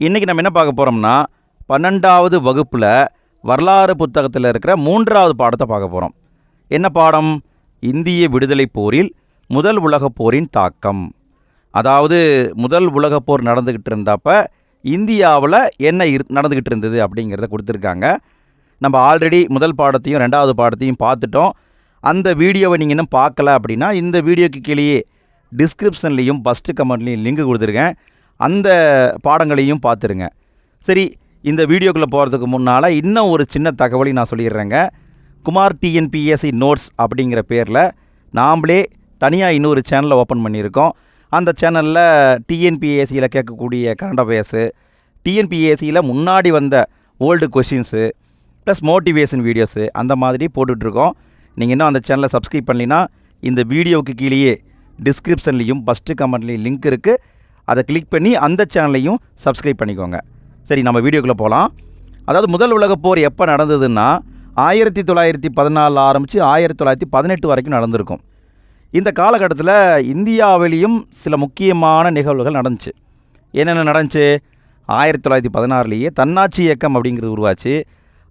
இன்றைக்கி நம்ம என்ன பார்க்க போகிறோம்னா பன்னெண்டாவது வகுப்பில் வரலாறு புத்தகத்தில் இருக்கிற மூன்றாவது பாடத்தை பார்க்க போகிறோம் என்ன பாடம்? இந்திய விடுதலைப் போரில் முதல் உலகப் போரின் தாக்கம். அதாவது முதல் உலகப் போர் நடந்துக்கிட்டு இருந்தப்ப இந்தியாவில் என்ன இரு நடந்துக்கிட்டு இருந்தது அப்படிங்கிறத கொடுத்துருக்காங்க. நம்ம ஆல்ரெடி முதல் பாடத்தையும் ரெண்டாவது பாடத்தையும் பார்த்துட்டோம். அந்த வீடியோவை நீங்கள் இன்னும் பார்க்கல அப்படின்னா இந்த வீடியோக்கு கீழேயே டிஸ்கிரிப்ஷன்லேயும் ஃபஸ்ட்டு கமெண்ட்லேயும் லிங்க் கொடுத்துருக்கேன். அந்த பாடங்களையும் பார்த்துருங்க. சரி இந்த வீடியோக்குள்ளே போகிறதுக்கு முன்னால் இன்னும் ஒரு சின்ன தகவலையும் நான் சொல்லிடுறேங்க. குமார் டிஎன்பிஎஸ்சி நோட்ஸ் அப்படிங்கிற பேரில் நாம்ளே தனியாக இன்னொரு சேனலை ஓப்பன் பண்ணியிருக்கோம். அந்த சேனலில் டிஎன்பிஎஸ்சியில் கேட்கக்கூடிய கரண்ட் அஃபேர்ஸு டிஎன்பிஎஸ்சியில் முன்னாடி வந்த old questions plus motivation videos அந்த மாதிரி போட்டுட்ருக்கோம். நீங்கள் இன்னும் அந்த சேனலை சப்ஸ்கிரைப் பண்ணலைன்னா இந்த வீடியோவுக்கு கீழேயே டிஸ்கிரிப்ஷன்லேயும் ஃபஸ்ட்டு கமெண்ட்லேயும் லிங்க் இருக்குது அதை கிளிக் பண்ணி அந்த சேனலையும் சப்ஸ்கிரைப் பண்ணிக்கோங்க. சரி நம்ம வீடியோக்குள்ளே போகலாம் அதாவது முதல் உலகப் போர் எப்போ நடந்ததுன்னா ஆயிரத்தி தொள்ளாயிரத்தி பதினாலில் ஆரம்பித்து ஆயிரத்தி தொள்ளாயிரத்தி பதினெட்டு வரைக்கும் நடந்திருக்கும். இந்த காலகட்டத்தில் இந்தியாவிலையும் சில முக்கியமான நிகழ்வுகள் நடந்துச்சு. என்னென்ன நடந்துச்சு? ஆயிரத்தி தொள்ளாயிரத்தி பதினாறுலேயே தன்னாட்சி இயக்கம் அப்படிங்கிறது உருவாச்சு.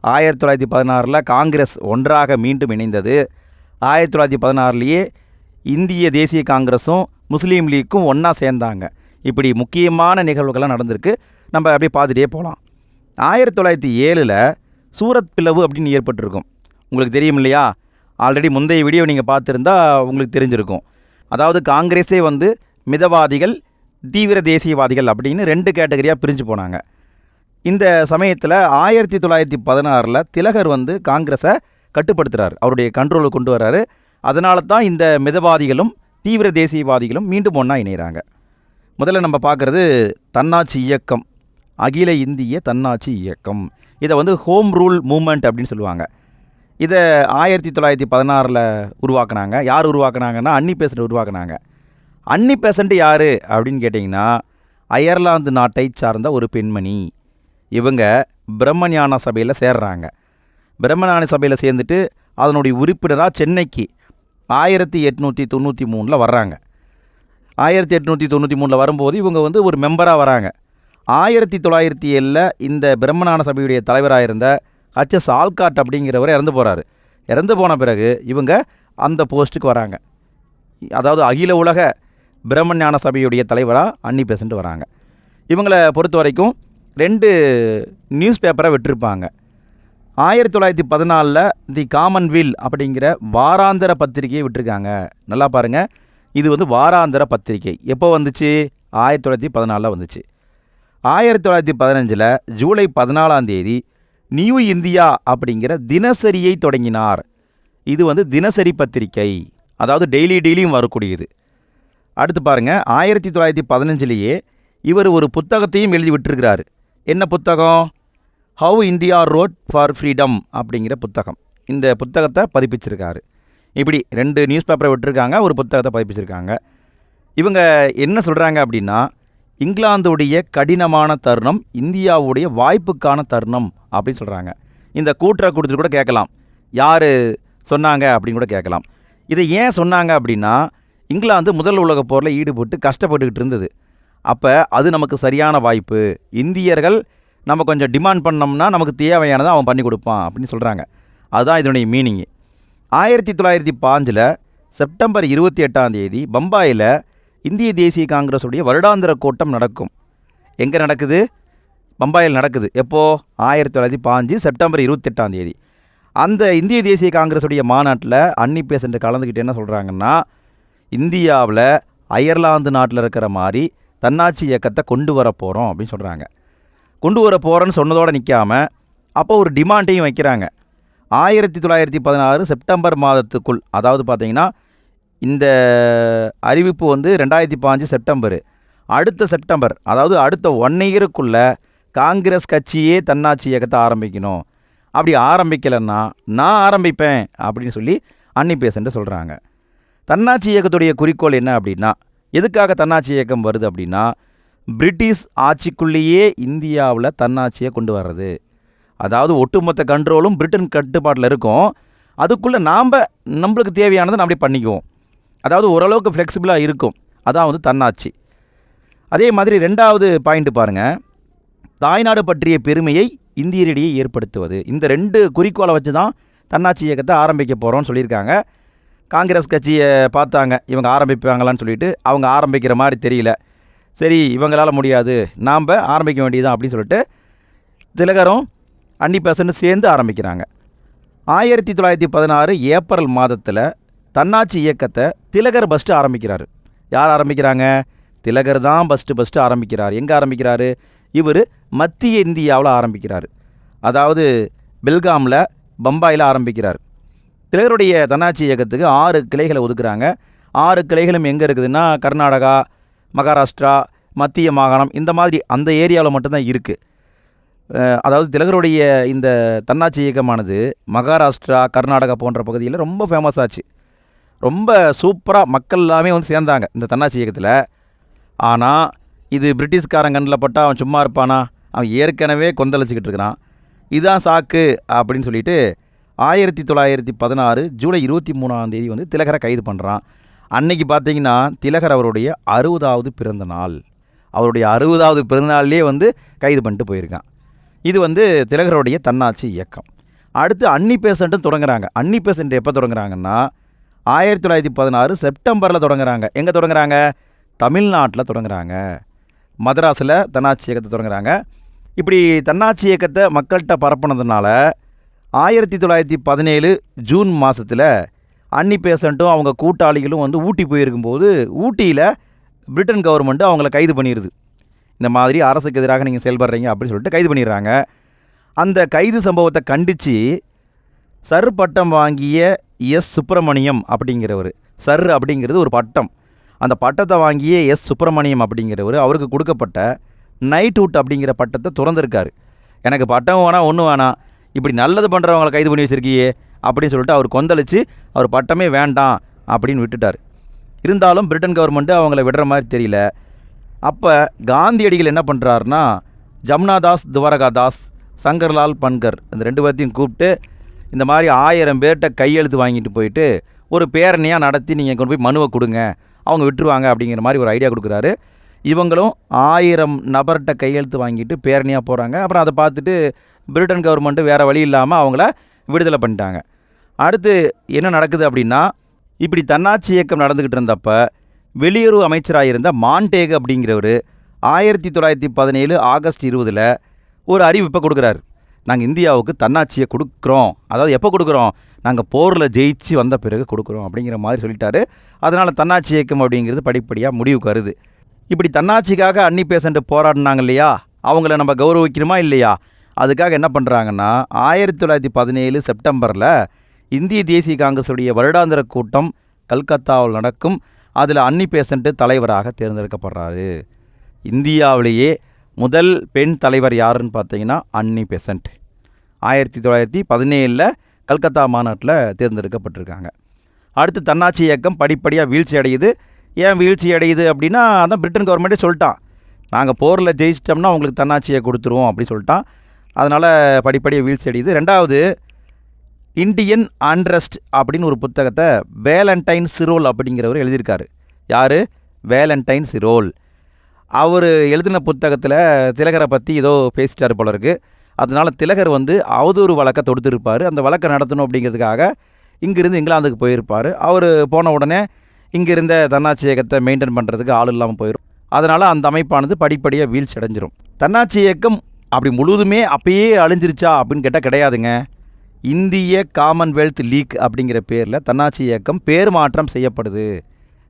ஆயிரத்தி தொள்ளாயிரத்தி பதினாறில் காங்கிரஸ் ஒன்றாக மீண்டும் இணைந்தது. ஆயிரத்தி தொள்ளாயிரத்தி பதினாறுலேயே இந்திய தேசிய காங்கிரஸும் முஸ்லீம் லீக்கும் ஒன்றா சேர்ந்தாங்க. இப்படி முக்கியமான நிகழ்வுகள்லாம் நடந்திருக்கு. நம்ம அப்படியே பார்த்துட்டே போகலாம். ஆயிரத்தி தொள்ளாயிரத்தி ஏழில் சூரத் பிளவு அப்படின்னு ஏற்பட்டிருக்கும். உங்களுக்கு தெரியும் இல்லையா? ஆல்ரெடி முந்தைய வீடியோ நீங்கள் பார்த்துருந்தா உங்களுக்கு தெரிஞ்சிருக்கும். அதாவது காங்கிரஸே வந்து மிதவாதிகள் தீவிர தேசியவாதிகள் அப்படின்னு ரெண்டு கேட்டகரியாக பிரிஞ்சு போனாங்க. இந்த சமயத்தில் ஆயிரத்தி தொள்ளாயிரத்தி பதினாறில் திலகர் வந்து காங்கிரஸை கட்டுப்படுத்துகிறார் அவருடைய கண்ட்ரோலுக்கு கொண்டு வர்றாரு. அதனால தான் இந்த மிதவாதிகளும் தீவிர தேசியவாதிகளும் மீண்டும் ஒன்றா இணைகிறாங்க முதல்ல நம்ம பார்க்குறது தன்னாட்சி இயக்கம் அகில இந்திய தன்னாட்சி இயக்கம். இதை வந்து ஹோம் ரூல் மூமெண்ட் அப்படின்னு சொல்லுவாங்க. இதை ஆயிரத்தி தொள்ளாயிரத்தி பதினாறில் உருவாக்குனாங்க. யார் உருவாக்குனாங்கன்னா? அன்னி பேசண்ட் உருவாக்குனாங்க. அன்னி பேசண்ட் யார் அப்படின்னு கேட்டிங்கன்னா அயர்லாந்து நாட்டை சார்ந்த ஒரு பெண்மணி. இவங்க பிரம்மஞான சபையில் சேர்றாங்க. பிரம்மஞான சபையில் சேர்ந்துட்டு அதனுடைய உறுப்பினராக சென்னைக்கு ஆயிரத்தி எட்நூற்றி தொண்ணூற்றி மூணில் வர்றாங்க. ஆயிரத்தி எட்நூற்றி தொண்ணூற்றி மூணில் வரும்போது இவங்க வந்து ஒரு மெம்பராக வராங்க. ஆயிரத்தி தொள்ளாயிரத்தி ஏழில் இந்த பிரம்மஞான சபையுடைய தலைவராக இருந்த ஹச்எஸ் ஆல்காட் அப்படிங்கிறவர் இறந்து போகிறாரு இறந்து போன பிறகு இவங்க அந்த போஸ்ட்டுக்கு வராங்க. அதாவது அகில உலக பிரம்மஞான சபையுடைய தலைவராக அன்னி பெசன்ட் வராங்க. இவங்களை பொறுத்த வரைக்கும் ரெண்டு நியூஸ் பேப்பரை விட்டுருப்பாங்க. ஆயிரத்தி தொள்ளாயிரத்தி பதினாலில் தி காமன்வில் அப்படிங்கிற வாராந்திர பத்திரிகையை விட்டுருக்காங்க. நல்லா பாருங்கள் இது வந்து வாராந்திர பத்திரிகை. எப்போ வந்துச்சு? ஆயிரத்தி தொள்ளாயிரத்தி பதினாலில் வந்துச்சு. ஆயிரத்தி தொள்ளாயிரத்தி பதினஞ்சில் ஜூலை பதினாலாம் தேதி நியூ இந்தியா அப்படிங்கிற தினசரியை தொடங்கினார். இது வந்து தினசரி பத்திரிகை. அதாவது டெய்லி டெய்லியும் வரக்கூடியது. அடுத்து பாருங்கள் ஆயிரத்தி தொள்ளாயிரத்தி பதினஞ்சிலேயே இவர் ஒரு புத்தகத்தையும் எழுதி விட்டிருக்கிறாரு. என்ன புத்தகம்? How India wrought for freedom அப்படிங்கிற புத்தகம். இந்த புத்தகத்தை பதிப்பிச்சிருக்காரு. இப்படி ரெண்டு நியூஸ் பேப்பரை விட்டுருக்காங்க ஒரு புத்தகத்தை பதிப்பிச்சிருக்காங்க. இவங்க என்ன சொல்கிறாங்க அப்படின்னா இங்கிலாந்துடைய கடினமான தருணம் இந்தியாவுடைய வாய்ப்புக்கான தருணம் அப்படின்னு சொல்கிறாங்க இந்த கூற்றை கொடுத்துட்டு கூட கேட்கலாம். யார் சொன்னாங்க அப்படின்னு கூட கேட்கலாம். இதை ஏன் சொன்னாங்க அப்படின்னா இங்கிலாந்து முதல் உலக போரில் ஈடுபட்டு கஷ்டப்பட்டுக்கிட்டு இருந்தது. அப்போ அது நமக்கு சரியான வாய்ப்பு. இந்தியர்கள் நம்ம கொஞ்சம் டிமாண்ட் பண்ணோம்னா நமக்கு தேவையானதை அவன் பண்ணி கொடுப்பான் அப்படின்னு சொல்கிறாங்க அதுதான் இதனுடைய மீனிங்கு ஆயிரத்தி தொள்ளாயிரத்தி பாஞ்சில் செப்டம்பர் இருபத்தி எட்டாம் தேதி பம்பாயில் இந்திய தேசிய காங்கிரஸுடைய வருடாந்திர கூட்டம் நடக்கும். எங்கே நடக்குது? பம்பாயில் நடக்குது. எப்போது ஆயிரத்தி தொள்ளாயிரத்தி பாஞ்சு செப்டம்பர் இருபத்தெட்டாம் தேதி. அந்த இந்திய தேசிய காங்கிரஸுடைய மாநாட்டில் அன்னி பேசன்ட்டு கலந்துக்கிட்டு என்ன சொல்கிறாங்கன்னா இந்தியாவில் அயர்லாந்து நாட்டில் இருக்கிற மாதிரி தன்னாட்சி இயக்கத்தை கொண்டு வர போகிறோம் அப்படின்னு சொல்கிறாங்க. கொண்டு வர போகிறேன்னு சொன்னதோடு நிற்காம அப்போ ஒரு டிமாண்டையும் வைக்கிறாங்க. ஆயிரத்தி தொள்ளாயிரத்தி பதினாறு செப்டம்பர் மாதத்துக்குள் அதாவது பார்த்தீங்கன்னா இந்த அறிவிப்பு வந்து ரெண்டாயிரத்தி பாஞ்சு செப்டம்பர். அடுத்த செப்டம்பர் அதாவது அடுத்த ஒன் இயருக்குள்ளே காங்கிரஸ் கட்சியே தன்னாட்சி இயக்கத்தை ஆரம்பிக்கணும். அப்படி ஆரம்பிக்கலைன்னா நான் ஆரம்பிப்பேன் அப்படின்னு சொல்லி அன்னி பேசன்ட்டு சொல்கிறாங்க தன்னாட்சி இயக்கத்துடைய குறிக்கோள் என்ன அப்படின்னா எதுக்காக தன்னாட்சி இயக்கம் வருது அப்படின்னா பிரிட்டிஷ் ஆட்சிக்குள்ளேயே இந்தியாவில் தன்னாட்சியை கொண்டு வர்றது. அதாவது ஒட்டுமொத்த கண்ட்ரோலும் பிரிட்டன் கட்டுப்பாட்டில் இருக்கும். அதுக்குள்ளே நாம் நம்மளுக்கு தேவையானதை அப்படியே பண்ணிக்குவோம். அதாவது ஓரளவுக்கு ஃப்ளெக்சிபிளாக இருக்கும். அதான் வந்து தன்னாட்சி. அதே மாதிரி ரெண்டாவது பாயிண்ட் பாருங்கள் தாய்நாடு பற்றிய பெருமையை இந்தியரிடையே ஏற்படுத்துவது. இந்த ரெண்டு குறிக்கோளை வச்சு தான் தன்னாட்சி இயக்கத்தை ஆரம்பிக்க போகிறோம்னு சொல்லியிருக்காங்க. காங்கிரஸ் கட்சியை பார்த்தாங்க. இவங்க ஆரம்பிப்பாங்களான்னு சொல்லிட்டு அவங்க ஆரம்பிக்கிற மாதிரி தெரியல. சரி இவங்களால் முடியாது. நாம் ஆரம்பிக்க வேண்டியதுதான் அப்படின்னு சொல்லிட்டு திலகரும் அன்னி பெசன்ட் சேர்ந்து ஆரம்பிக்கிறாங்க. ஆயிரத்தி தொள்ளாயிரத்தி பதினாறு ஏப்ரல் மாதத்தில் தன்னாட்சி இயக்கத்தை திலகர் பஸ்ட்டு ஆரம்பிக்கிறார். யார் ஆரம்பிக்கிறாங்க? திலகர் தான் ஃபஸ்ட்டு ஃபஸ்ட்டு ஆரம்பிக்கிறார். எங்கே ஆரம்பிக்கிறாரு? இவர் மத்திய இந்தியாவில் ஆரம்பிக்கிறார். அதாவது பெல்காமில் பம்பாயில் ஆரம்பிக்கிறார். திலகருடைய தன்னாட்சி இயக்கத்துக்கு ஆறு கிளைகளை ஒதுக்குறாங்க. ஆறு கிளைகளும் எங்கே இருக்குதுன்னா கர்நாடகா மகாராஷ்டிரா மத்திய மாகாணம் இந்த மாதிரி அந்த ஏரியாவில் மட்டும்தான் இருக்குது அதாவது திலகருடைய இந்த தன்னாட்சி இயக்கமானது மகாராஷ்டிரா கர்நாடகா போன்ற பகுதியில் ரொம்ப ஃபேமஸ் ஆச்சு. ரொம்ப சூப்பராக மக்கள் எல்லாமே வந்து சேர்ந்தாங்க இந்த தன்னாட்சி இயக்கத்தில். ஆனால் இது பிரிட்டிஷ்காரன் கண்ணில் பட்டா அவன் சும்மா இருப்பானா? அவன் ஏற்கனவே கொந்தளிச்சிக்கிட்டு இருக்கிறான். இதுதான் சாக்கு அப்படின்னு சொல்லிட்டு ஆயிரத்தி தொள்ளாயிரத்தி பதினாறு ஜூலை இருபத்தி மூணாம் தேதி வந்து திலகரை கைது பண்ணுறான் அன்னைக்கு பார்த்தீங்கன்னா திலகர் அவருடைய அறுபதாவது பிறந்த நாள். அவருடைய அறுபதாவது பிறந்தநாள்லேயே வந்து கைது பண்ணிட்டு போயிருக்கான். இது வந்து திலகருடைய தன்னாட்சி இயக்கம். அடுத்து அன்னி பேசண்ட்டும் தொடங்குறாங்க. அன்னி பேசண்ட் எப்போ தொடங்குறாங்கன்னா ஆயிரத்தி தொள்ளாயிரத்தி பதினாறு செப்டம்பரில் தொடங்குறாங்க. எங்கே தொடங்குறாங்க? தமிழ்நாட்டில் தொடங்குறாங்க. மதராஸில் தன்னாட்சி இயக்கத்தை தொடங்குறாங்க. இப்படி தன்னாட்சி இயக்கத்தை மக்கள்கிட்ட பரப்புனதுனால ஆயிரத்தி தொள்ளாயிரத்தி பதினேழு ஜூன் மாதத்தில் அன்னி பேசண்ட்டும் அவங்க கூட்டாளிகளும் வந்து ஊட்டி போயிருக்கும்போது ஊட்டியில் பிரிட்டன் கவர்மெண்ட்டு அவங்கள கைது பண்ணிடுது இந்த மாதிரி அரசுக்கு எதிராக நீங்கள் செயல்படுறீங்க அப்படின்னு சொல்லிட்டு கைது பண்ணிடுறாங்க. அந்த கைது சம்பவத்தை கண்டித்து சர் பட்டம் வாங்கிய எஸ் சுப்பிரமணியம் அப்படிங்கிறவர். சர் அப்படிங்கிறது ஒரு பட்டம். அந்த பட்டத்தை வாங்கிய எஸ் சுப்பிரமணியம் அப்படிங்கிறவர் அவருக்கு கொடுக்கப்பட்ட நைட்வுட் அப்படிங்கிற பட்டத்தை துறந்திருக்காரு. எனக்கு பட்டம் வேணாம் ஒன்றும் வேணாம். இப்படி நல்லது பண்ணுறவங்களை கைது பண்ணி வச்சிருக்கியே அப்படின்னு சொல்லிட்டு அவர் கொந்தளித்து அவர் பட்டமே வேண்டாம் அப்படின்னு விட்டுட்டார். இருந்தாலும் பிரிட்டன் கவர்மெண்ட்டு அவங்கள விடுற மாதிரி தெரியல. அப்போ காந்தியடிகள் என்ன பண்ணுறாருன்னா ஜம்னாதாஸ் துவாரகா தாஸ் சங்கர்லால் பன்கர் இந்த ரெண்டு பேர்த்தையும் கூப்பிட்டு இந்த மாதிரி ஆயிரம் பேர்கிட்ட கையெழுத்து வாங்கிட்டு போயிட்டு ஒரு பேரணியாக நடத்தி நீங்கள் கொண்டு போய் மனுவை கொடுங்க அவங்க விட்டுருவாங்க அப்படிங்கிற மாதிரி ஒரு ஐடியா கொடுக்குறாரு. இவங்களும் ஆயிரம் நபர்கிட்ட கையெழுத்து வாங்கிட்டு பேரணியாக போகிறாங்க அப்புறம் அதை பார்த்துட்டு பிரிட்டன் கவர்மெண்ட்டு வேறு வழி இல்லாமல் அவங்கள விடுதலை பண்ணிட்டாங்க. அடுத்து என்ன நடக்குது அப்படின்னா இப்படி தன்னாட்சி இயக்கம் நடந்துக்கிட்டு இருந்தப்போ வெளியுறவு அமைச்சராக இருந்த மான்டேக் அப்படிங்கிறவர் ஆயிரத்தி தொள்ளாயிரத்தி பதினேழு ஆகஸ்ட் இருபதில் ஒரு அறிவிப்பை கொடுக்குறாரு. நாங்கள் இந்தியாவுக்கு தன்னாட்சியை கொடுக்குறோம். அதாவது எப்போ கொடுக்குறோம்? நாங்கள் போரில் ஜெயிச்சு வந்த பிறகு கொடுக்குறோம் அப்படிங்கிற மாதிரி சொல்லிட்டாரு. அதனால் தன்னாட்சி இயக்கம் அப்படிங்கிறது படிப்படியாக முடிவுக்கு வருது. இப்படி தன்னாட்சிக்காக அன்னி பேசண்ட் போராடினாங்க இல்லையா? அவங்கள நம்ம கௌரவிக்கணுமா இல்லையா? அதுக்காக என்ன பண்ணுறாங்கன்னா ஆயிரத்தி தொள்ளாயிரத்தி பதினேழு செப்டம்பரில் இந்திய தேசிய காங்கிரஸுடைய வருடாந்திர கூட்டம் கல்கத்தாவில் நடக்கும். அதில் அன்னி பேசண்ட்டு தலைவராக தேர்ந்தெடுக்கப்படுறாரு. இந்தியாவிலேயே முதல் பெண் தலைவர் யாருன்னு பார்த்தீங்கன்னா அன்னி பெசன்ட் ஆயிரத்தி தொள்ளாயிரத்தி பதினேழில் கல்கத்தா மாநாட்டில் தேர்ந்தெடுக்கப்பட்டிருக்காங்க. அடுத்து தன்னாட்சி இயக்கம் படிப்படியாக வீழ்ச்சி அடையுது. ஏன் வீழ்ச்சி அடையுது அப்படின்னா அதான் பிரிட்டன் கவர்மெண்ட்டே சொல்லிட்டான். நாங்கள் போரில் ஜெயிச்சிட்டோம்னா உங்களுக்கு தன்னாட்சியை கொடுத்துருவோம் அப்படி சொல்லிட்டான். அதனால் படிப்படியாக வீழ்ச்சி அடையுது. ரெண்டாவது இண்டியன் ஆண்ட்ரஸ்ட் அப்படின்னு ஒரு புத்தகத்தை வேலண்டைன் சிரோல் அப்படிங்கிறவர் எழுதியிருக்காரு. யார்? வேலண்டைன் சிரோல் அவர் எழுதின புத்தகத்தில் திலகரை பற்றி ஏதோ பேசிட்டார் போல இருக்குது அதனால திலகர் வந்து அவதூறு வழக்கை தொடுத்திருப்பார். அந்த வழக்கை நடத்தணும் அப்படிங்கிறதுக்காக இங்கிருந்து இங்கிலாந்துக்கு போயிருப்பார். அவர் போன உடனே இங்கே இருந்த தன்னாட்சி இயக்கத்தை மெயின்டைன் பண்ணுறதுக்கு ஆள் இல்லாமல் போயிடும் அதனால் அந்த அமைப்பானது படிப்படியாக வீழ்ச்சி அடைஞ்சிரும் தன்னாட்சி இயக்கம் அப்படி முழுவதுமே அப்பயே அழிஞ்சிருச்சா அப்படின்னு கேட்டால் கிடையாதுங்க. இந்திய காமன்வெல்த் லீக் அப்படிங்கிற பேரில் தன்னாட்சி இயக்கம் பேர் மாற்றம் செய்யப்படுது.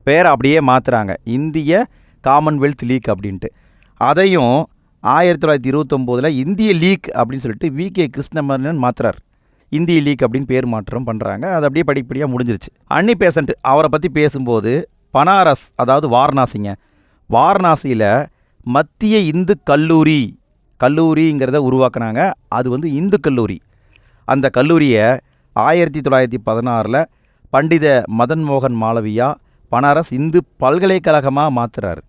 பேரை அப்படியே மாற்றுறாங்க இந்திய காமன்வெல்த் லீக் அப்படின்ட்டு. அதையும் ஆயிரத்தி தொள்ளாயிரத்தி இருபத்தொம்போதில் இந்திய லீக் அப்படின்னு சொல்லிட்டு வி. கே. கிருஷ்ணமரன் மாத்துறார். இந்திய லீக் அப்படின்னு பேர் மாற்றம் பண்ணுறாங்க அது அப்படியே படிப்படியாக முடிஞ்சிருச்சு. அன்னி பேசண்ட் அவரை பற்றி பேசும்போது பனாரஸ் அதாவது வாரணாசிங்க. வாரணாசியில் மத்திய இந்து கல்லூரி கல்லூரிங்கிறத உருவாக்குனாங்க. அது வந்து இந்து கல்லூரி. அந்த கல்லூரியை ஆயிரத்தி தொள்ளாயிரத்தி பதினாறில் பண்டித மதன் மோகன் மாளவியா பனாரஸ் இந்து பல்கலைக்கழகமாக மாற்றுறாரு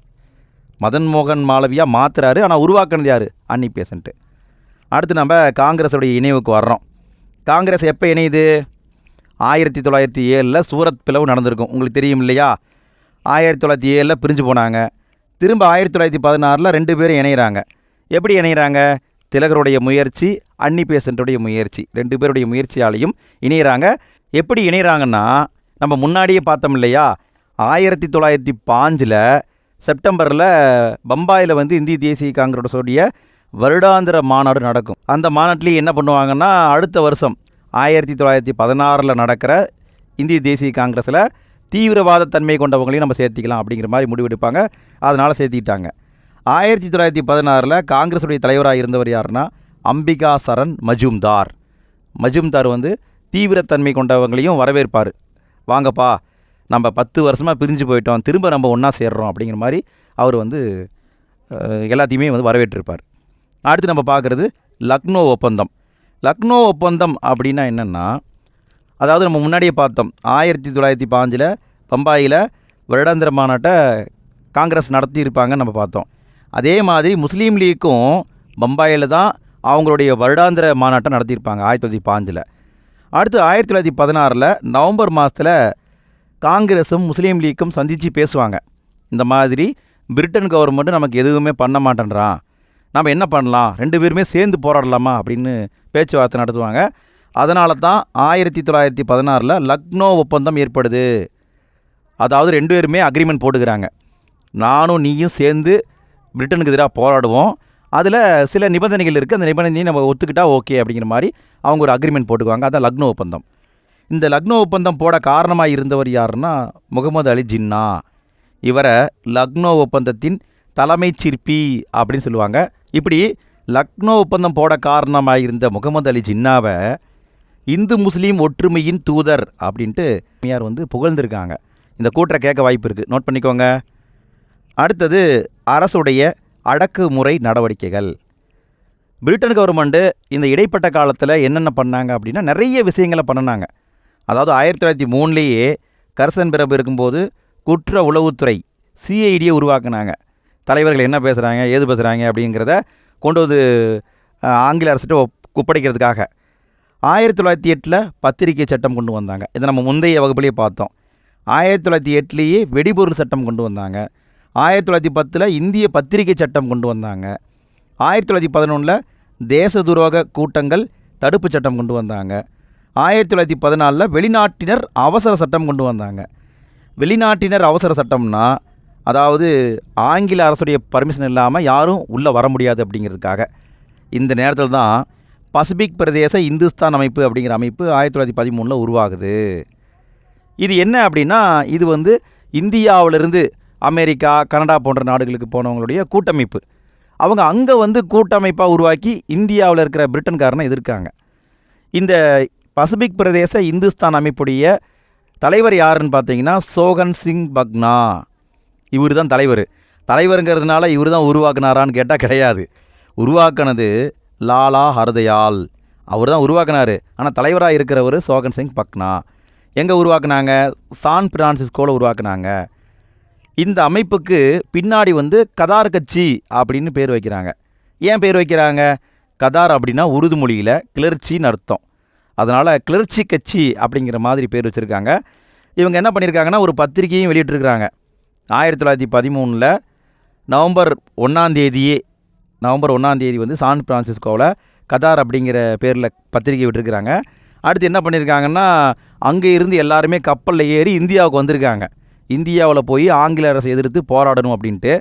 மதன் மோகன் மாளவியா மாற்றுறாரு ஆனால் உருவாக்குனது யார்? அன்னி பேசன்ட்டு. அடுத்து நம்ம காங்கிரஸுடைய இணைவுக்கு வர்றோம். காங்கிரஸ் எப்போ இணையுது? ஆயிரத்தி தொள்ளாயிரத்தி ஏழில் சூரத் பிளவு நடந்திருக்கும். உங்களுக்கு தெரியும் இல்லையா? ஆயிரத்தி தொள்ளாயிரத்தி ஏழில் பிரிஞ்சு போனாங்க. திரும்ப ஆயிரத்தி தொள்ளாயிரத்தி பதினாறில் ரெண்டு பேரும் இணையிறாங்க. எப்படி இணையிறாங்க? திலகருடைய முயற்சி அன்னி பேசண்ட்டுடைய முயற்சி ரெண்டு பேருடைய முயற்சியாலையும் இணையிறாங்க. எப்படி இணையிறாங்கன்னா நம்ம முன்னாடியே பார்த்தோம் இல்லையா? ஆயிரத்தி தொள்ளாயிரத்தி பாஞ்சில் செப்டம்பரில் பம்பாயில் வந்து இந்திய தேசிய காங்கிரஸோடைய வருடாந்திர மாநாடு நடக்கும். அந்த மாநாட்டிலேயே என்ன பண்ணுவாங்கன்னா அடுத்த வருஷம் ஆயிரத்தி தொள்ளாயிரத்தி பதினாறில் நடக்கிற இந்திய தேசிய காங்கிரஸில் தீவிரவாத தன்மை கொண்டவங்களையும் நம்ம சேர்த்திக்கலாம் அப்படிங்கிற மாதிரி முடிவெடுப்பாங்க. அதனால் சேர்த்திக்கிட்டாங்க ஆயிரத்தி தொள்ளாயிரத்தி பதினாறில் காங்கிரஸுடைய தலைவராக இருந்தவர் யாருன்னா? அம்பிகா சரண் மஜும்தார். மஜும்தார் வந்து தீவிரத்தன்மை கொண்டவங்களையும் வரவேற்பார். வாங்கப்பா நம்ம பத்து வருஷமாக பிரிஞ்சு போயிட்டோம். திரும்ப நம்ம ஒன்றா சேர்றோம். அப்படிங்கிற மாதிரி அவர் வந்து எல்லாத்தையுமே வந்து வரவேற்றிருப்பார். அடுத்து நம்ம பார்க்குறது லக்னோ ஒப்பந்தம். லக்னோ ஒப்பந்தம் அப்படின்னா என்னென்னா அதாவது நம்ம முன்னாடியே பார்த்தோம். ஆயிரத்தி தொள்ளாயிரத்தி பாஞ்சில் பம்பாயில் வருடாந்திர மாநாட்டை காங்கிரஸ் நடத்தியிருப்பாங்கன்னு நம்ம பார்த்தோம். அதே மாதிரி முஸ்லீம் லீக்கும் பம்பாயில் தான் அவங்களுடைய வருடாந்திர மாநாட்டம் நடத்தியிருப்பாங்க ஆயிரத்தி தொள்ளாயிரத்தி பாஞ்சில் அடுத்து ஆயிரத்தி தொள்ளாயிரத்தி பதினாறில் நவம்பர் மாதத்தில் காங்கிரஸும் முஸ்லீம் லீக்கும் சந்தித்து பேசுவாங்க. இந்த மாதிரி பிரிட்டன் கவர்மெண்ட்டு நமக்கு எதுவுமே பண்ண மாட்டேன்றான் நம்ம என்ன பண்ணலாம்? ரெண்டு பேருமே சேர்ந்து போராடலாமா? அப்படின்னு பேச்சுவார்த்தை நடத்துவாங்க. அதனால தான் ஆயிரத்தி தொள்ளாயிரத்தி பதினாறில் லக்னோ ஒப்பந்தம் ஏற்படுது. அதாவது ரெண்டு பேருமே அக்ரிமெண்ட் போட்டுக்கிறாங்க. நானும் நீயும் சேர்ந்து பிரிட்டனுக்கு எதிராக போராடுவோம். அதில் சில நிபந்தனைகள் இருக்குது அந்த நிபந்தனையை நம்ம ஒத்துக்கிட்டா ஓகே அப்படிங்கிற மாதிரி அவங்க ஒரு அக்ரிமெண்ட் போட்டுக்குவாங்க. அதான் லக்னோ ஒப்பந்தம். இந்த லக்னோ ஒப்பந்தம் போட காரணமாக இருந்தவர் யாருன்னா முகமது அலி ஜின்னா. இவரை லக்னோ ஒப்பந்தத்தின் தலைமைச் சிற்பி அப்படின்னு சொல்லுவாங்க. இப்படி லக்னோ ஒப்பந்தம் போட காரணமாக இருந்த முகமது அலி ஜின்னாவை இந்து முஸ்லீம் ஒற்றுமையின் தூதர் அப்படின்ட்டு யார் வந்து புகழ்ந்திருக்காங்க. இந்த கூட்டரை கேட்க வாய்ப்பு இருக்குது நோட் பண்ணிக்கோங்க. அடுத்தது அரசுடைய அடக்குமுறை நடவடிக்கைகள். பிரிட்டன் கவர்மெண்ட்டு இந்த இடைப்பட்ட காலத்தில் என்னென்ன பண்ணாங்க அப்படின்னா நிறைய விஷயங்களை பண்ணினாங்க. அதாவது ஆயிரத்தி தொள்ளாயிரத்தி மூணுலேயே கர்சன் பிறப்பு இருக்கும்போது குற்ற உளவுத்துறை சிஐடியை உருவாக்குனாங்க. தலைவர்கள் என்ன பேசுகிறாங்க ஏது பேசுகிறாங்க அப்படிங்கிறத கொண்டு வந்து ஆங்கில அரசிட்ட ஒப்- ஒப்படைக்கிறதுக்காக. ஆயிரத்தி தொள்ளாயிரத்தி எட்டில் பத்திரிகை சட்டம் கொண்டு வந்தாங்க. இதை நம்ம முந்தைய வகுப்புலேயே பார்த்தோம். ஆயிரத்தி தொள்ளாயிரத்தி எட்டுலேயே வெடிபொருள் சட்டம் கொண்டு வந்தாங்க. ஆயிரத்தி தொள்ளாயிரத்தி பத்தில் இந்திய பத்திரிகை சட்டம் கொண்டு வந்தாங்க. ஆயிரத்தி தொள்ளாயிரத்தி பதினொன்றில் தேச துரோக கூட்டங்கள் தடுப்பு சட்டம் கொண்டு வந்தாங்க. ஆயிரத்தி தொள்ளாயிரத்தி பதினாலில் வெளிநாட்டினர் அவசர சட்டம் கொண்டு வந்தாங்க. வெளிநாட்டினர் அவசர சட்டம்னா அதாவது ஆங்கில அரசுடைய பர்மிஷன் இல்லாமல் யாரும் உள்ளே வர முடியாது அப்படிங்கிறதுக்காக. இந்த நேரத்தில் தான் பசிபிக் பிரதேச இந்துஸ்தான் அமைப்பு அப்படிங்கிற அமைப்பு ஆயிரத்தி தொள்ளாயிரத்தி பதிமூணில் உருவாகுது. இது என்ன அப்படின்னா இது வந்து இந்தியாவிலிருந்து அமெரிக்கா கனடா போன்ற நாடுகளுக்கு போனவங்களுடைய கூட்டமைப்பு. அவங்க அங்கே வந்து கூட்டமைப்பாக உருவாக்கி இந்தியாவில் இருக்கிற பிரிட்டன்காரனை எதிர்க்காங்க. இந்த பசிபிக் பிரதேச இந்துஸ்தான் அமைப்புடைய தலைவர் யாருன்னு பார்த்தீங்கன்னா சோகன் சிங் பக்னா. இவர் தான் தலைவர். தலைவருங்கிறதுனால இவர் தான் உருவாக்குனாரான்னு கேட்டால் கிடையாது. உருவாக்குனது லாலா ஹரதயால். அவர் தான் உருவாக்குனாரு. ஆனால் தலைவராக இருக்கிறவர் சோகன் சிங் பக்னா. எங்கே உருவாக்குனாங்க? சான் பிரான்சிஸ்கோவில் உருவாக்குனாங்க. இந்த அமைப்புக்கு பின்னாடி வந்து கதார் கட்சி அப்படின்னு பேர் வைக்கிறாங்க. ஏன் பேர் வைக்கிறாங்க? கதார் அப்படின்னா உருது மொழியில் கிளர்ச்சின்னு அர்த்தம். அதனால் கிளர்ச்சி கட்சி அப்படிங்கிற மாதிரி பேர் வச்சுருக்காங்க. இவங்க என்ன பண்ணியிருக்காங்கன்னா ஒரு பத்திரிகையும் வெளியிட்டிருக்கிறாங்க. ஆயிரத்தி தொள்ளாயிரத்தி பதிமூணில் நவம்பர் ஒன்றாந்தேதியே நவம்பர் ஒன்றாந்தேதி வந்து சான் பிரான்சிஸ்கோவில் கதார் அப்படிங்கிற பேரில் பத்திரிகை விட்டுருக்குறாங்க. அடுத்து என்ன பண்ணியிருக்காங்கன்னா அங்கே இருந்து எல்லாருமே கப்பலில் ஏறி இந்தியாவுக்கு வந்திருக்காங்க. இந்தியாவில் போய் ஆங்கில அரசை எதிர்த்து போராடணும் அப்படின்ட்டு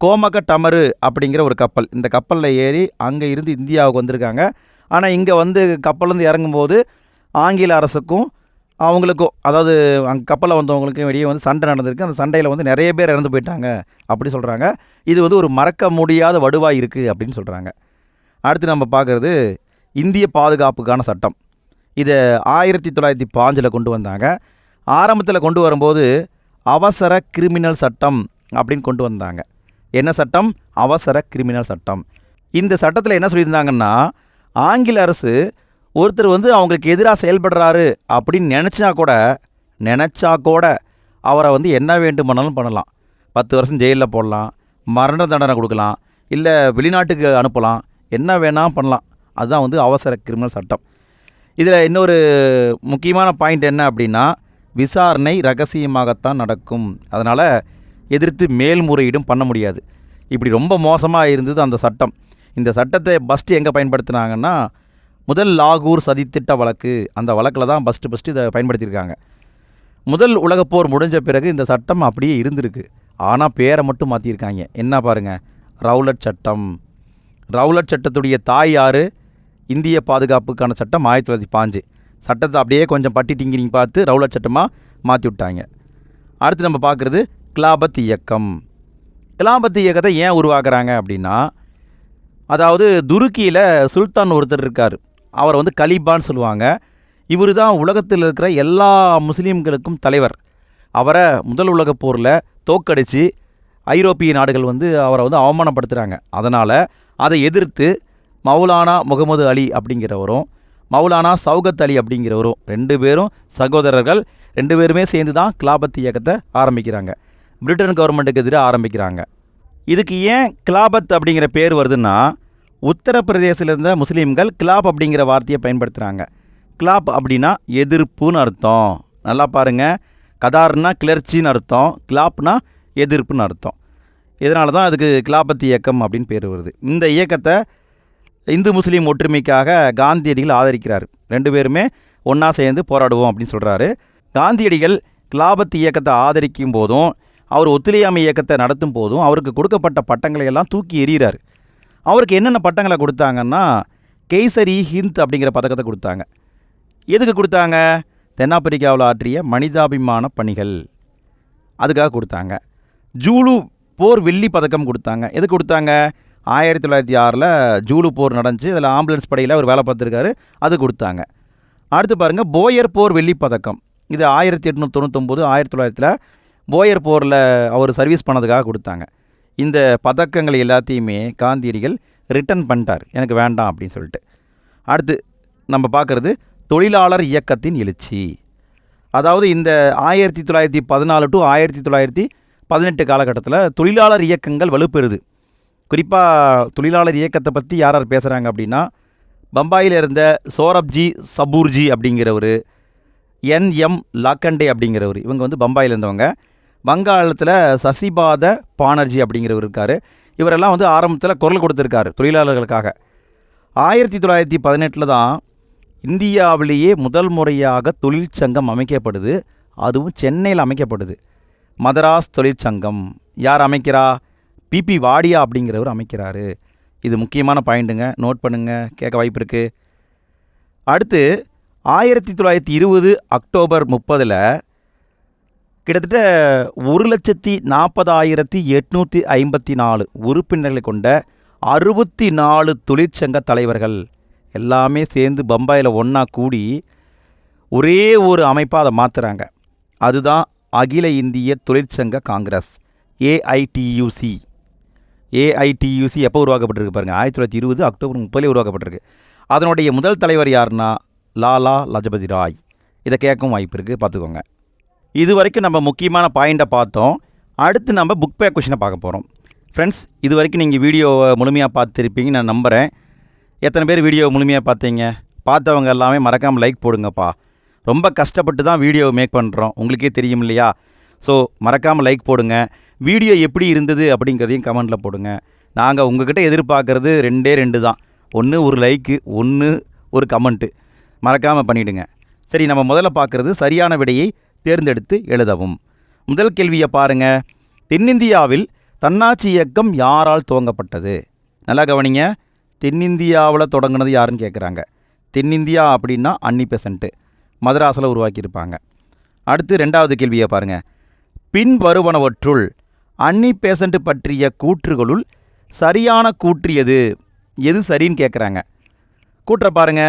கோமக டமரு அப்படிங்கிற ஒரு கப்பல். இந்த கப்பலில் ஏறி அங்கே இருந்து இந்தியாவுக்கு வந்திருக்காங்க. ஆனால் இங்கே வந்து கப்பல்லேருந்து இறங்கும்போது ஆங்கில அரசுக்கும் அவங்களுக்கும் அதாவது அங்கே கப்பலில் வந்தவங்களுக்கும் வெளியே வந்து சண்டை நடந்திருக்கு. அந்த சண்டையில் வந்து நிறைய பேர் இறந்து போயிட்டாங்க அப்படி சொல்கிறாங்க இது வந்து ஒரு மறக்க முடியாத வடுவாக இருக்குது அப்படின்னு சொல்கிறாங்க அடுத்து நம்ம பார்க்குறது இந்திய பாதுகாப்புக்கான சட்டம். இதை ஆயிரத்தி தொள்ளாயிரத்தி பாஞ்சில் கொண்டு வந்தாங்க. ஆரம்பத்தில் கொண்டு வரும்போது அவசர கிரிமினல் சட்டம் அப்படின்னு கொண்டு வந்தாங்க. என்ன சட்டம்? அவசர கிரிமினல் சட்டம். இந்த சட்டத்தில் என்ன சொல்லியிருந்தாங்கன்னா ஆங்கில அரசு ஒருத்தர் வந்து அவங்களுக்கு எதிராக செயல்படுறாரு அப்படின்னு நினச்சா கூட நினச்சா கூட அவரை வந்து என்ன வேண்டுமானாலும் பண்ணலாம் பத்து வருஷம் ஜெயிலில் போடலாம் மரண தண்டனை கொடுக்கலாம் இல்லை வெளிநாட்டுக்கு அனுப்பலாம் என்ன வேணால் பண்ணலாம். அதுதான் வந்து அவசர கிரிமினல் சட்டம். இதில் இன்னொரு முக்கியமான பாயிண்ட் என்ன அப்படின்னா விசாரணை ரகசியமாகத்தான் நடக்கும். அதனால் எதிர்த்து மேல்முறையீடும் பண்ண முடியாது. இப்படி ரொம்ப மோசமாக இருந்தது அந்த சட்டம். இந்த சட்டத்தை பஸ்ட்டு எங்கே பயன்படுத்தினாங்கன்னா முதல் லாகூர் சதித்திட்ட வழக்கு அந்த வழக்கில் தான் ஃபஸ்ட்டு ஃபஸ்ட்டு இதை பயன்படுத்தியிருக்காங்க. முதல் உலகப்போர் முடிஞ்ச பிறகு இந்த சட்டம் அப்படியே இருந்திருக்கு. ஆனால் பேரை மட்டும் மாற்றியிருக்காங்க என்ன பாருங்கள் ரவுலட் சட்டம். ரவுலட் சட்டத்துடைய தாய் யார்? இந்திய பாதுகாப்புக்கான சட்டம் ஆயிரத்தி தொள்ளாயிரத்தி பாஞ்சு. சட்டத்தை அப்படியே கொஞ்சம் பட்டி டிங்கிரிங் பார்த்து ரவுலட் சட்டமாக மாற்றி விட்டாங்க. அடுத்து நம்ம பார்க்குறது கிலாபத் இயக்கம். கிலாபத் இயக்கத்தை ஏன் உருவாக்குறாங்க அப்படின்னா அதாவது துருக்கியில் சுல்தான் ஒருத்தர் இருக்கார். அவரை வந்து கலீபான்னு சொல்லுவாங்க. இவர் தான் உலகத்தில் இருக்கிற எல்லா முஸ்லீம்களுக்கும் தலைவர். அவரை முதல் உலகப் போரில் தோக்கடித்து ஐரோப்பிய நாடுகள் வந்து அவரை வந்து அவமானப்படுத்துகிறாங்க அதனால் அதை எதிர்த்து மௌலானா முகமது அலி அப்படிங்கிறவரும் மௌலானா சௌகத் அலி அப்படிங்கிறவரும் ரெண்டு பேரும் சகோதரர்கள் ரெண்டு பேருமே சேர்ந்து தான் கிலாபத் இயக்கத்தை ஆரம்பிக்கிறாங்க. பிரிட்டன் கவர்மெண்ட்டுக்கு எதிராக ஆரம்பிக்கிறாங்க. இதுக்கு ஏன் கிலாபத் அப்படிங்கிற பேர் வருதுன்னா உத்தரப்பிரதேசத்தில் இருந்த முஸ்லீம்கள் கிலாப் அப்படிங்கிற வார்த்தையை பயன்படுத்துகிறாங்க கிலாப் அப்படின்னா எதிர்ப்புன்னு அர்த்தம். நல்லா பாருங்கள் கதார்னா கிளர்ச்சின்னு அர்த்தம். கிலாப்னா எதிர்ப்புன்னு அர்த்தம். இதனால தான் அதுக்கு கிலாபத் இயக்கம் அப்படின்னு பேர் வருது. இந்த இயக்கத்தை இந்து முஸ்லீம் ஒற்றுமைக்காக காந்தியடிகள் ஆதரிக்கிறார். ரெண்டு பேருமே ஒன்றா சேர்ந்து போராடுவோம் அப்படின்னு சொல்கிறாரு காந்தியடிகள் கிலாபத் இயக்கத்தை ஆதரிக்கும் போதும் அவர் ஒத்துழையாமை இயக்கத்தை நடத்தும் போதும் அவருக்கு கொடுக்கப்பட்ட பட்டங்களை எல்லாம் தூக்கி எறிகிறார். அவருக்கு என்னென்ன பட்டங்களை கொடுத்தாங்கன்னா கெய்சரி ஹிந்த் அப்படிங்கிற பதக்கத்தை கொடுத்தாங்க. எதுக்கு கொடுத்தாங்க? தென்னாப்பிரிக்காவில் ஆற்றிய மனிதாபிமான பணிகள். அதுக்காக கொடுத்தாங்க. ஜூலு போர் வெள்ளி பதக்கம் கொடுத்தாங்க. எது கொடுத்தாங்க? ஆயிரத்தி தொள்ளாயிரத்தி ஆறில் ஜூலு போர் நடந்துச்சு. அதில் ஆம்புலன்ஸ் படையில் அவர் வேலை பார்த்துருக்காரு. அது கொடுத்தாங்க. அடுத்து பாருங்கள் போயர் போர் வெள்ளி பதக்கம். இது ஆயிரத்தி எட்நூற்றி தொண்ணூத்தொம்போது ஆயிரத்தி தொள்ளாயிரத்தில் போயர் போரில் அவர் சர்வீஸ் பண்ணதுக்காக கொடுத்தாங்க. இந்த பதக்கங்கள் எல்லாத்தையுமே காந்தியடிகள் ரிட்டர்ன் பண்ணிட்டார். எனக்கு வேண்டாம் அப்படின்னு சொல்லிட்டு. அடுத்து நம்ம பார்க்குறது தொழிலாளர் இயக்கத்தின் எழுச்சி. அதாவது இந்த ஆயிரத்தி தொள்ளாயிரத்தி பதினாலு டு ஆயிரத்தி தொள்ளாயிரத்தி பதினெட்டு காலகட்டத்தில் தொழிலாளர் இயக்கங்கள் வலுப்பெறுது. குறிப்பாக தொழிலாளர் இயக்கத்தை பற்றி யார் யார் பேசுகிறாங்க அப்படின்னா பம்பாயில் இருந்த சோரப்ஜி சபூர்ஜி அப்படிங்கிறவர் என்எம் லாக்கண்டே அப்படிங்கிறவர். இவங்க வந்து பம்பாயில் இருந்தவங்க. வங்காளத்தில் சசிபாத பானர்ஜி அப்படிங்கிறவர் இருக்கார். இவரெல்லாம் வந்து ஆரம்பத்தில் குரல் கொடுத்துருக்காரு தொழிலாளர்களுக்காக. ஆயிரத்தி தொள்ளாயிரத்தி பதினெட்டில் தான் இந்தியாவிலேயே முதல் முறையாக தொழிற்சங்கம் அமைக்கப்படுது. அதுவும் சென்னையில் அமைக்கப்படுது. மதராஸ் தொழிற்சங்கம். யார் அமைக்கிறா? பிபி வாடியா அப்படிங்கிறவர் அமைக்கிறாரு. இது முக்கியமான பாயிண்ட்டுங்க. நோட் பண்ணுங்க. கேட்க வாய்ப்பு இருக்குது அடுத்து ஆயிரத்தி தொள்ளாயிரத்தி இருபது அக்டோபர் முப்பதில் கிட்டத்தட்ட ஒரு லட்சத்தி நாற்பதாயிரத்தி எட்நூற்றி ஐம்பத்தி நாலு உறுப்பினர்களை கொண்ட அறுபத்தி நாலு தொழிற்சங்க தலைவர்கள் எல்லாமே சேர்ந்து பம்பாயில் ஒன்றா கூடி ஒரே ஒரு அமைப்பாக அதை மாற்றுறாங்க அதுதான் அகில இந்திய தொழிற்சங்க காங்கிரஸ் ஏஐடியூசி ஏஐடியூசி எப்போ உருவாக்கப்பட்டிருக்கு பாருங்கள் ஆயிரத்தி தொள்ளாயிரத்தி இருபது அக்டோபர் முப்பதிலே உருவாக்கப்பட்டிருக்கு. அதனுடைய முதல் தலைவர் யாருன்னா லாலா லஜபதி ராய். இதை கேட்கவும் வாய்ப்பு இருக்குது பார்த்துக்கோங்க. இது வரைக்கும் நம்ம முக்கியமான பாயிண்ட்டை பார்த்தோம். அடுத்து நம்ம புக் பேக் கொஷினை பார்க்க போகிறோம் ஃப்ரெண்ட்ஸ் இது வரைக்கும் நீங்கள் வீடியோவை முழுமையாக பார்த்துருப்பீங்க நான் நம்புகிறேன் எத்தனை பேர் வீடியோ முழுமையாக பார்த்தீங்க? பார்த்தவங்க எல்லாமே மறக்காமல் லைக் போடுங்கப்பா. ரொம்ப கஷ்டப்பட்டு தான் வீடியோ மேக் பண்ணுறோம் உங்களுக்கே தெரியும் இல்லையா? ஸோ மறக்காமல் லைக் போடுங்க. வீடியோ எப்படி இருந்தது அப்படிங்கிறதையும் கமெண்ட்டில் போடுங்க. நாங்கள் உங்ககிட்ட எதிர்பார்க்குறது ரெண்டே ரெண்டு தான். ஒன்று ஒரு லைக்கு ஒன்று ஒரு கமெண்ட்டு மறக்காமல் பண்ணிவிடுங்க சரி நம்ம முதல்ல பார்க்குறது சரியான விடையை தேர்ந்தெடுத்து எழுதவும். முதல் கேள்வியை பாருங்க. தென்னிந்தியாவில் தன்னாட்சி இயக்கம் யாரால் துவங்கப்பட்டது? நல்லா கவனிங்க. தென்னிந்தியாவில் தொடங்கினது யாருன்னு கேட்குறாங்க தென்னிந்தியா அப்படின்னா அன்னி பெசண்ட்டு மதராசில் உருவாக்கியிருப்பாங்க. அடுத்து ரெண்டாவது கேள்வியை பாருங்கள் பின்வருவனவற்றுள் அன்னி பேசண்ட் பற்றிய கூற்றுகளுள் சரியான கூற்று எது? எது சரின்னு கேட்குறாங்க கூற்றை பாருங்க.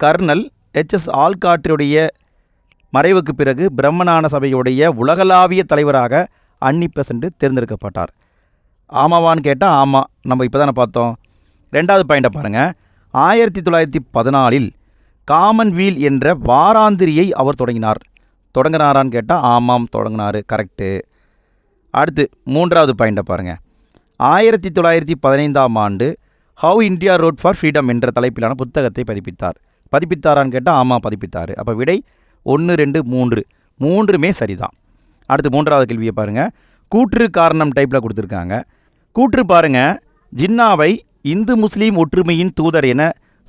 கர்னல் ஹெச்எஸ் ஆல்காற்றியுடைய மறைவுக்கு பிறகு பிரம்மஞான சபையுடைய உலகளாவிய தலைவராக அன்னி பெசண்ட் தேர்ந்தெடுக்கப்பட்டார். ஆமாவான்னு கேட்டால் ஆமாம் நம்ம இப்போ தானே பார்த்தோம். ரெண்டாவது பாயிண்ட்டை பாருங்கள் ஆயிரத்தி தொள்ளாயிரத்தி பதினாலில் காமன்வீல் என்ற வாராந்திரியை அவர் தொடங்கினார். தொடங்கினாரான்னு கேட்டால் ஆமாம் தொடங்கினார் கரெக்டு அடுத்து மூன்றாவது பாயிண்ட்டை பாருங்கள் ஆயிரத்தி தொள்ளாயிரத்தி பதினைந்தாம் ஆண்டு how India wrought for freedom என்ற தலைப்பிலான புத்தகத்தை பதிப்பித்தார். பதிப்பித்தாரான்னு கேட்டால் ஆமாம் பதிப்பித்தார். அப்போ விடை ஒன்று ரெண்டு மூன்று. மூன்றுமே சரிதான். அடுத்து மூன்றாவது கேள்வியை பாருங்கள் கூற்று காரணம் டைப்பில் கொடுத்துருக்காங்க. கூற்று பாருங்கள் ஜின்னாவை இந்து முஸ்லீம் ஒற்றுமையின் தூதர் என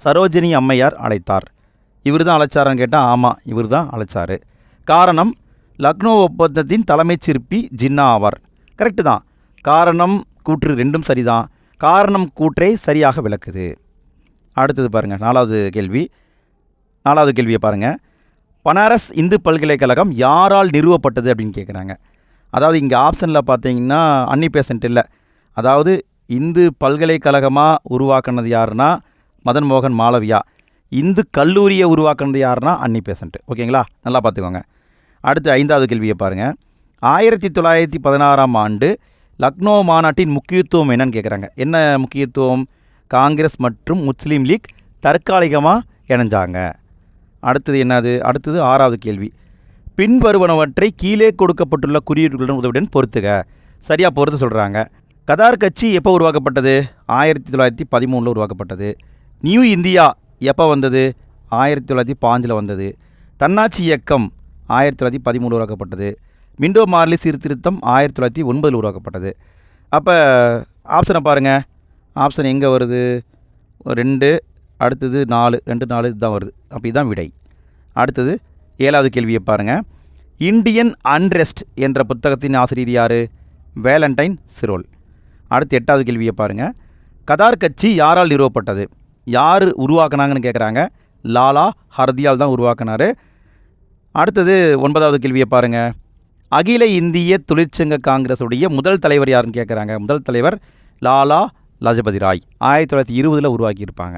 சரோஜினி அம்மையார் அழைத்தார். இவர் தான் அழைச்சாரான்னு கேட்டால் ஆமாம் இவர் தான் அழைச்சாரு. காரணம் லக்னோ ஒப்பந்தத்தின் தலைமைச் சிற்பி ஜின்னா ஆவார். கரெக்டு தான். காரணம் கூற்று ரெண்டும் சரிதான். காரணம் கூற்றே சரியாக விளக்குது. அடுத்தது பாருங்கள் நாலாவது கேள்வி. நாலாவது கேள்வியை பாருங்கள் பனாரஸ் இந்து பல்கலைக்கழகம் யாரால் நிறுவப்பட்டது அப்படின்னு கேட்குறாங்க அதாவது இங்கே ஆப்ஷனில் பார்த்தீங்கன்னா அன்னி பேசன்ட் இல்லை. அதாவது இந்து பல்கலைக்கழகமாக உருவாக்குனது யாருன்னா மதன் மோகன் மாளவியா. இந்து கல்லூரியை உருவாக்குனது யாருன்னா அன்னி பேசன்ட் ஓகேங்களா? நல்லா பார்த்துக்கோங்க. அடுத்து ஐந்தாவது கேள்வியை பாருங்கள் ஆயிரத்தி தொள்ளாயிரத்தி பதினாறாம் ஆண்டு லக்னோ மாநாட்டின் முக்கியத்துவம் என்னன்னு கேட்குறாங்க என்ன முக்கியத்துவம்? காங்கிரஸ் மற்றும் முஸ்லீம் லீக் தற்காலிகமாக இணைஞ்சாங்க. அடுத்தது என்னது? அடுத்தது ஆறாவது கேள்வி. பின்வருவனவற்றை கீழே கொடுக்கப்பட்டுள்ள குறியீடுகளுடன் உதவியுடன் பொறுத்துக சரியாக பொறுத்து சொல்கிறாங்க கதார் கட்சி எப்போ உருவாக்கப்பட்டது? ஆயிரத்தி தொள்ளாயிரத்தி பதிமூணில் உருவாக்கப்பட்டது. நியூ இந்தியா எப்போ வந்தது? ஆயிரத்தி தொள்ளாயிரத்தி பாஞ்சில் வந்தது. தன்னாட்சி இயக்கம் ஆயிரத்தி தொள்ளாயிரத்தி பதிமூணு உருவாக்கப்பட்டது. மிண்டோ மார்லி சீர்திருத்தம் ஆயிரத்தி தொள்ளாயிரத்தி ஒன்பதில் உருவாக்கப்பட்டது. அப்போ ஆப்ஷனை பாருங்கள் ஆப்ஷன் எங்கே வருது? ரெண்டு அடுத்தது நாலு ரெண்டு நாலு இதுதான் வருது. அப்போ இதுதான் விடை. அடுத்தது ஏழாவது கேள்வியை பாருங்கள் இந்தியன் அன்ரெஸ்ட் என்ற புத்தகத்தின் ஆசிரியர் யார்? Valentine Chirol. அடுத்து எட்டாவது கேள்வியை பாருங்கள் கதார் கட்சி யாரால் நிறுவப்பட்டது? யார் உருவாக்குனாங்கன்னு கேட்குறாங்க லாலா ஹர்தியால் தான் உருவாக்குனாரு. அடுத்தது ஒன்பதாவது கேள்வியை பாருங்கள் அகில இந்திய தொழிற்சங்க காங்கிரஸுடைய முதல் தலைவர் யாருன்னு கேட்குறாங்க முதல் தலைவர் லாலா லஜபதி ராய். ஆயிரத்தி தொள்ளாயிரத்தி இருபதில் உருவாக்கியிருப்பாங்க.